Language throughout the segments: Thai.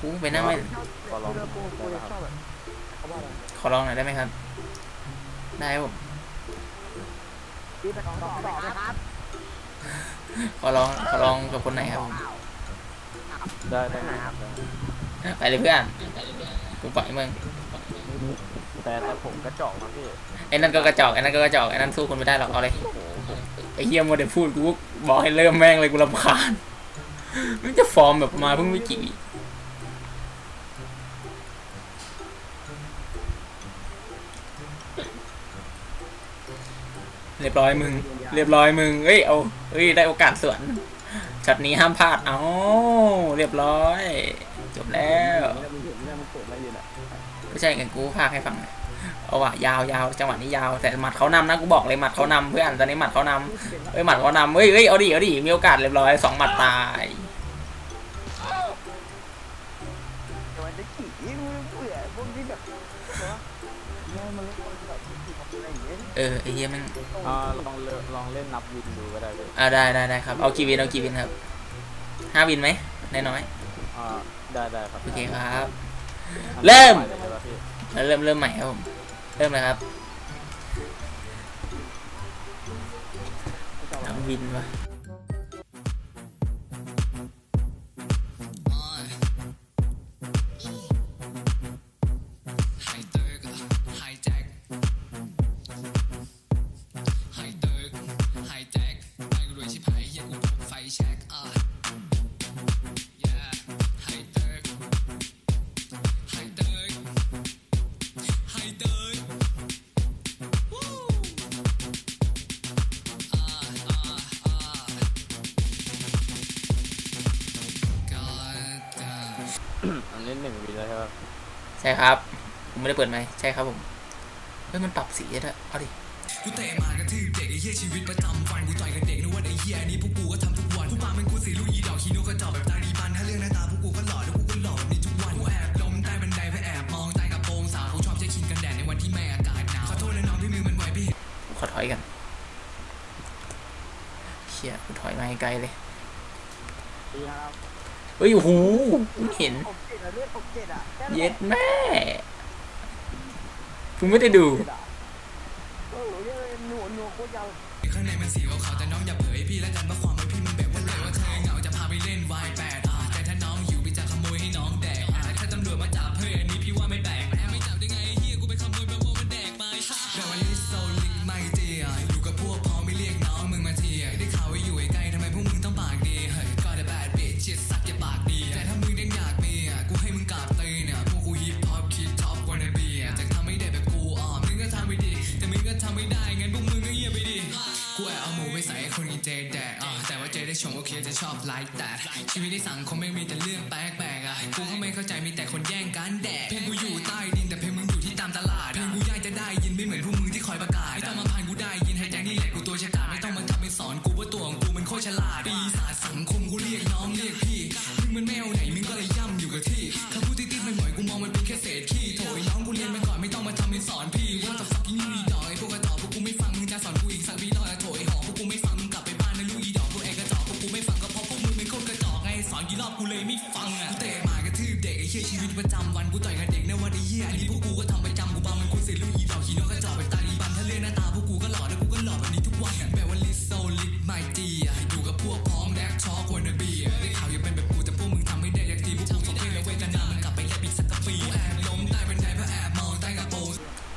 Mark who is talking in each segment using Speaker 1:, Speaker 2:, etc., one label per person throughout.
Speaker 1: กูไปนั่งไม่
Speaker 2: ก็ลอง
Speaker 3: เรือกูกู
Speaker 2: ได้
Speaker 3: จะ
Speaker 2: นะค
Speaker 3: ช
Speaker 2: รั
Speaker 3: อบบแบบเขาว่าอะไร
Speaker 1: ขอลองหน่อยได้ไหมครับ ได้ครับผม
Speaker 3: พี่ไปลองต่อต่อไหมครับ
Speaker 1: ขอลองขอลองกับคนไหนครับ
Speaker 2: ได้ได้ครับได้
Speaker 1: ไปเลยเพื่อนกูปล่อยมึง
Speaker 2: แต่แต่ผมกระจอกนะพี่
Speaker 1: ไอ้นั่นก็กระจอกไอ้นั่นก็กระจอกไอ้นั่นสู้คนไม่ได้หรอกเอาเลยไอ้เฮียมัวแต่พูดกูบอกให้เริ่มแม่งเลยกูรำคาญมันจะฟอร์มแบบมาเพิ่งไม่กี่ เรียบร้อยมึง เรียบร้อยมึง เอ้ย เอาเอ้ย ได้โอกาสสวนช็อตนี้ห้ามพลาด เอาเรียบร้อย จบแล้ว
Speaker 3: ไม่
Speaker 1: ใช่กันกูพากให้ฟังเอาว่ะยาวยาวจังหวะนี้ยาว แต่หมัดเขานำนะ กูบอกเลยหมัดเขานำเพื่อนตอนนี้หมัดเขานำเอ้ย หมัดเขานำเอ้ยเอ้ย เอาดิ เอาดิ มีโอกาสเรียบร้อยสองหมัดตาย
Speaker 3: แต่มันจะขี่มึงเบื่อพวกที่แบบเนาะเนี่ยมันเล่นคนแบบขี่ของอะไรอย่างเงี้ย
Speaker 1: เออไอ้เหี้ยแมัน
Speaker 2: อ่าลองเลลองเล่นนับวินดูก็ได้เลย
Speaker 1: อ่าได้ได้ได้ครับเอากี่วินเอากี่วินครับห้าวินไหมน้อย
Speaker 2: อ่าได้ได้ครับ
Speaker 1: ๆโอเคครับ เริ่ม
Speaker 2: ไปเลยครับพี่
Speaker 1: แล้วเริ่มเริ่มใหม่ครับผมเริ่มเลยครับน้ำวินวะ
Speaker 4: ไฟแช็กอะ yeah ไฮเติร์กไฮเติร์กไฮเติร์กวู้อ่าอ่าอ่า God damn
Speaker 2: อันนี้หนึ่งวินแล้วใช่ไหม
Speaker 1: ใช่ครับ ผมไม่ได้เปิดไหมค์ใช่ครับผม เฮ้ย มันปรับสีด้วยเอาดิ
Speaker 4: กูเตะหมากระทืบเด็กไอ้เหี้ยชีวิตประจำวันกูต่อยกับเด็กนึ กว่าไอ้เหี้ยอันนี้พวกกูก็ทำทุกวันพวกมาเป็นกูสีลูกอีดอกขี้นกกระจอกแบบตาดีบันถ้าเรื่องหน้าตาพวกกูก็หล่อแล้วกูก็หล่อแบบนี้ทุกวันกูแอบล้มใต้บันไดเพื่อแอบมองใต้กระโปรงสาวกูชอบใช้ครีมกันแดดในวันที่แม่อากาศหนาวขอโทษนะน้องที่มือมันไหวพี่
Speaker 1: ขอถอยกันเชี่ยกูถอยมาให้ไกลเลย
Speaker 3: ดีครับ
Speaker 1: เฮ้ยโอ้โหไม่เห็น
Speaker 3: หกเจ็ดอะเลือดหกเจ็ดอะแค่นั้น
Speaker 1: เย็ดแม่กูไม่ได้ดู
Speaker 3: โอ้โหเรื่องหนวดหนวดโคตรยาว
Speaker 4: ข้างในมันสีขาวแต่น้องอย่าเผยพี่แล้วกันว่าความไว้พี่มันแบบว่าเลยว่าเธอเหงาจะพาไปเล่นวายแปดอะแต่ถ้าน้องหิวพี่จะขโมยให้น้องแดกถ้าตำรวจมาจับเฮ้ยอันนี้พี่ว่าไม่แปลกแม่ไม่จับได้ไงเฮียกูไปขโมยแปลว่ามันแดกไปแต่วันนี้โซลิกไม่เจียอยู่กับพวกพ้องไม่เรียกน้องมึงมาเทียได้ข่าวว่าอยู่ใกล้ทำไมพวกมึงต้องปากดีเฮ้ยก็ได้แบดบิชชิดสักอย่าปากดีแต่ถ้ามึงเด่นอยากมีอะกูให้มึงกราบตีนอะพวกกูฮิปฮอปคิดท็อปวันเบียแต่ทำไม่ได้แบบกูอะมึงก็ทำไม่ดีแต่มึงก็ทำไม่ได้งั้นพวก เจแดกอะแต่ว่าเจได้ชมโอเคจะชอบไลค์แต่ชีวิตในสังคมไม่มีแต่เรื่องแปลกๆอะกูก็ไม่เข้าใจมีแต่คนแย่งกันแดกเพลงกูอยู่ใต้ดินแต่เพลงมึงอยู่ที่ตามตลาดเพลงกูยากจะได้ยินไม่เหมือนพวกมึงที่คอยประกาศไม่ต้องมา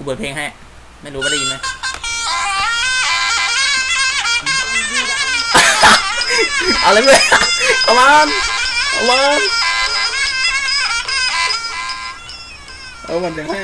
Speaker 1: กูเปิดเพลงให้ ไม่รู้ว่าได้ยินไหมเอาเลยเว้ยเอามันเอามันเอามันเพลงให้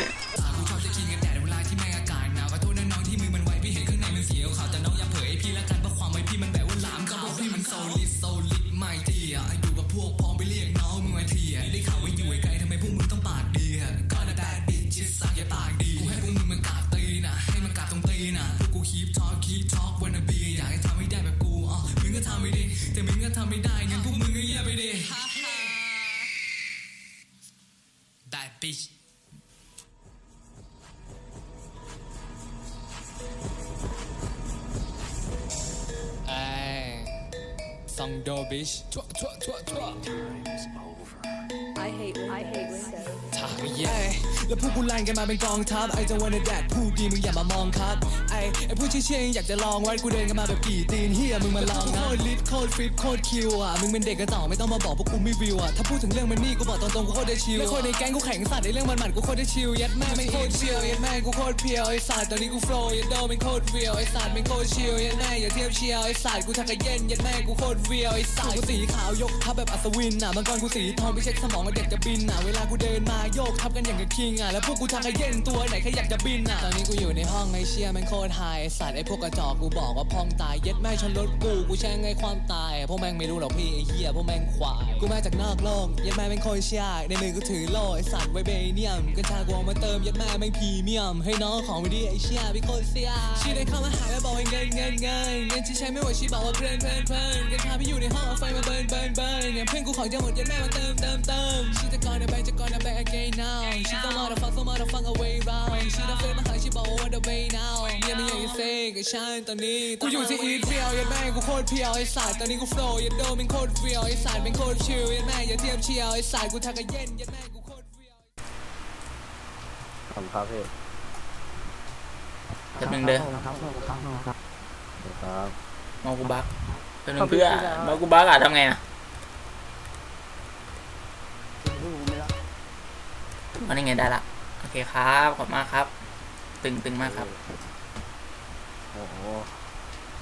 Speaker 4: tại Peace. Song Do Beach. Chua, chua, chua, chua. I hate, I hate windows. Talk, yeah. แล้วพวกกูแรงกันมาเป็นกองทัพไอ้เจ้าวันแดดพูดดีมึงอย่ามามองครับไอ้ไอ้ผู้เชี่ยๆอยากจะลองวัดกูเดินกันมาแบบกี่ตีนเฮียมึงมาลองนะโคตรลิทโคตรฟิตโคตรคิวอะมึงเป็นเด็กกระจอกไม่ต้องมาบอกพวกกูไม่วิวอะถ้าพูดถึงเรื่องมันนี่กูบอกตรงๆกูโคตรได้ชิลแล้วคนในแก๊งกูแข็งสัตว์ในเรื่องมันหมันกูโคตรได้ชิลยัดแม่ไม่โคตรชิลยัดแม่กูโคตรเพียวไอ้สัตว์ตอนนี้กูโฟล์ยัดโดเป็นโคตรเรียวไอ้สัตว์เป็นโคตรชิลยัดแม่อย่าเทียบเชียวไอ้สัตว์กูทักกะเย็นยัดแม่กูโคตรเรียวไอ้สัตว์กูสีขาวยกทับแบบอัศวินอะมังกรกูสีทองไปเช็คสมองว่าเด็กจะบินอะเวลากูเดินมาโยกทับกันอย่างกับคิงอะแล้วพวกกูทักกะเย็นตัวไหนแค่อยากจะบินอะ ตอนนี้กูอยู่ในห้องไอเชี่ยแม่งโคตรไฮไอ้สัตว์ไอพวกกระจอกกูบอกว่าพองตายเย็ดแม่ชนรถกูกูแช่งไอความตาย พวกแม่งไม่รู้หรอกพี่ไอเหี้ยพวกแม่งควาย กูมาจากนอกโลกเย็ดแม่เป็นคนเชี่ยในมือกูถือโล่ไอสัตว์ไวเบเนียมกัญชากูเอามาเติมเย็ดแม่แม่งพรีเมียมให้น้องของไม่ดีไอเชี่ยพี่โคตรเสียชีได้เข้ามาหาแล้วบอกให้เงินเงินเงินเงินที่ใช้ไม่ไหวชีบอกว่าเพลินเพลินเพลินกัญชาพี่อยู่ในห้องเอาไฟมาเบิร์นเบิร์นเบิร์นเนี่ยเพื่อนกูของจะหมดเย็ดแม่มาเติมเติมเติมชีจะก่อนจะไปจะก่อนจะ back again now ชีต้องมา the fuck so mother fuck away round ชีต้องเฟซมาหาชีบอกว่า what the way now เนี่ยไม่อยากจะเซ่กับฉันตอนนี้กูอยู่ที่อีทเพียวยัดแม่กูโคตรเพียวไอ้สัตว์ตอนนี้กูโฟล์ยัดโดเป็นโคตรเฟียวไอ้สัตว์เป็นโคตรชิลยัดแม่อย่าเทียบเชียวไอ้สัตว์กูทักกะเย็นยัดแม่กูโคตรเฟียว
Speaker 2: ขอบคุณครับพี่
Speaker 1: แป๊บนึงเด้อ
Speaker 3: ครับครับครับครับ
Speaker 2: ครับ
Speaker 1: เมากูบักแป๊บนึงเพื่อนเมากูบักอะทำไงอะ อันนี้ไงได้ละ โอเคครับขอบคุณมากครับ ตึงตึงมากครับ
Speaker 2: โอ้โห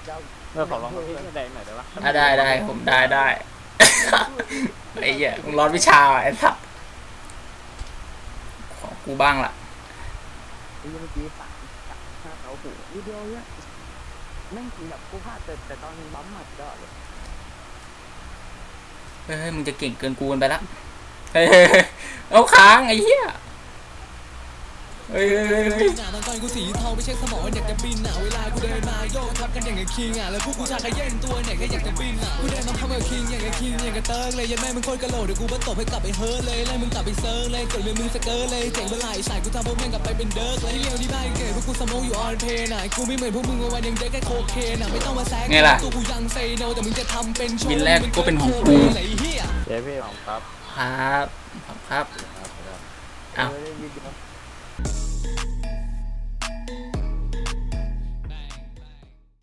Speaker 3: เจ้า
Speaker 2: เมื่อขอลองพี่แดงหน่อยได้ปะ
Speaker 1: อะได้ได้ผมได้ได้ไอ้เหี้ยมึงร้อนวิชาว่ะไอ้สัสขอกูบ้างล่ะ
Speaker 3: ไอ้เมื่อกี้สามห้าเขาหูวิดีโอเนี่ยแม่งแบบกูพลาดแต่แต่ตอนบัมหมัดก็เลย
Speaker 1: เฮ้ยมึงจะเก่งเกินกูกันไปละ เฮ้ยเฮ้ยเฮ้ยเอาค้างไอ้เหี้ย เฮ้ยเฮ้ยเฮ้ยเฮ้ย
Speaker 4: หน้ามังกรกูสีทองไปเช็คสมองอยากจะบินอะเวลากูเดินมาโยกทับกันอย่างกับคิงอะแล้วพวกกูชักกระเย็นตัวไหนก็อยากจะบินอะกูเดินมาพร้อมกับคิงอย่างกับคิงอย่างกับเติร์กเลยยันแม่มึงโคตรกระโหลกเดี๋ยวกูมาตบให้กลับไปเฮิร์ตเลยไล่มึงกลับไปเซิร์ฟเลยเกิดเป็นมึงสเกิร์ตเลยเจ๋งเมื่อไหร่สายกูทำพวกแม่งกลับไปเป็นเดิร์กเลยที่เลี้ยวที่บ้านเกิดพวกกูสมองอยู่ออนเพนอะกูไม่เหมือนพวกมึงวันยังเด็กแค่โคเคนอะไม่ต้องมาแซงตัวกูยังเซโนแต่มึงจะทำเป็นโชว์
Speaker 1: บินแรกก็เป็นของกู
Speaker 4: ไอ้เหี้ย
Speaker 2: เจ๊พี่ขอบคุณครับ
Speaker 1: ครับ
Speaker 2: ครับครับ
Speaker 1: อ้าว
Speaker 3: เออวิดีโอ